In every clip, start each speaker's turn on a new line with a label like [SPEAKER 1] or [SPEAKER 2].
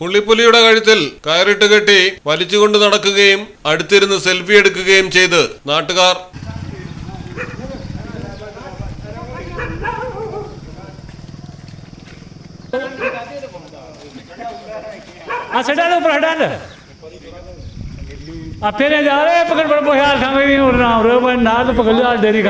[SPEAKER 1] പുള്ളിപ്പുലിയുടെ കഴുത്തിൽ കയറിട്ട് കെട്ടി വലിച്ചുകൊണ്ട് നടക്കുകയും അടുത്തിരുന്ന് സെൽഫി എടുക്കുകയും ചെയ്ത് നാട്ടുകാർ.
[SPEAKER 2] ആ जा डेरी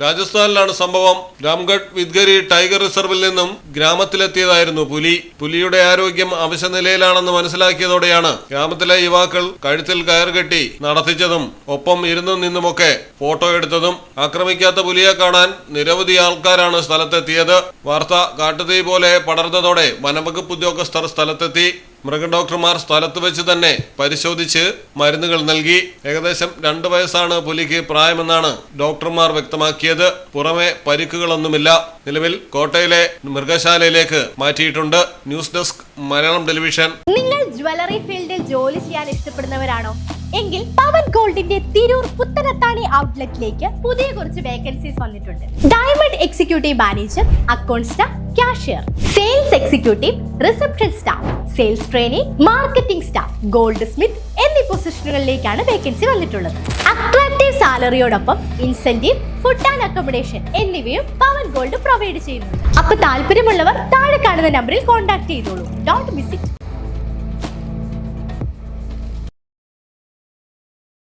[SPEAKER 1] രാജസ്ഥാനിലാണ് സംഭവം. രാംഗഡ് വിദ്ഗരി ടൈഗർ റിസർവിൽ നിന്നും ഗ്രാമത്തിലെത്തിയതായിരുന്നു പുലി. പുലിയുടെ ആരോഗ്യം അവശനിലയിലാണെന്ന് മനസ്സിലാക്കിയതോടെയാണ് ഗ്രാമത്തിലെ യുവാക്കൾ കഴുത്തിൽ കയർ കെട്ടി നടത്തിച്ചതും ഒപ്പം ഇരുന്നു നിന്നുമൊക്കെ ഫോട്ടോ എടുത്തതും. ആക്രമിക്കാത്ത പുലിയെ കാണാൻ നിരവധി ആൾക്കാരാണ് സ്ഥലത്തെത്തിയത്. വാർത്ത കാട്ടുതീ പോലെ പടർന്നതോടെ വനംവകുപ്പ് ഉദ്യോഗസ്ഥർ സ്ഥലത്തെത്തി. മൃഗഡോക്ടർമാർ സ്ഥലത്ത് വെച്ച് തന്നെ പരിശോധിച്ച് മരുന്നുകൾ നൽകി. ഏകദേശം രണ്ട് വയസ്സാണ് പുലിക്ക് പ്രായമെന്നാണ് ഡോക്ടർമാർ വ്യക്തമാക്കിയത്. പുറമെ പരിക്കുകളൊന്നുമില്ല. നിലവിൽ കോട്ടയിലെ മൃഗശാലയിലേക്ക് മാറ്റിയിട്ടുണ്ട്. News desk Malayalam television.
[SPEAKER 3] നിങ്ങൾ ജ്വല്ലറി ഫീൽഡിൽ ജോലി ചെയ്യാൻ ഇഷ്ടപ്പെടുന്നവരാണോ? എങ്കിൽ പവൻ ഗോൾഡിന്റെ തിരൂർ പുത്തനത്താണി ഔട്ട്ലെറ്റിലേക്ക് പുതിയ കുറച്ച് വേക്കൻസീസ് വന്നിട്ടുണ്ട്. Diamond executive manager account staff cashier. Sales executive reception staff sales training marketing staff goldsmith എന്നീ പൊസിഷനുകളിലേക്കാണ് വേക്കൻസി വന്നിട്ടുള്ളത്. അട്രാക്റ്റീവ് സാലറിയോടൊപ്പം ഇൻസെന്റീവ് ഫുഡ് ആൻഡ് അക്കോമഡേഷൻ എന്നിവയും പവൻ ഗോൾഡ് പ്രൊവൈഡ് ചെയ്യുന്നുണ്ട്. അപ്പൊ താല്പര്യമുള്ളവർ താഴെ കാണുന്ന നമ്പറിൽ കോൺടാക്ട് ചെയ്തോളൂ. Dot miss it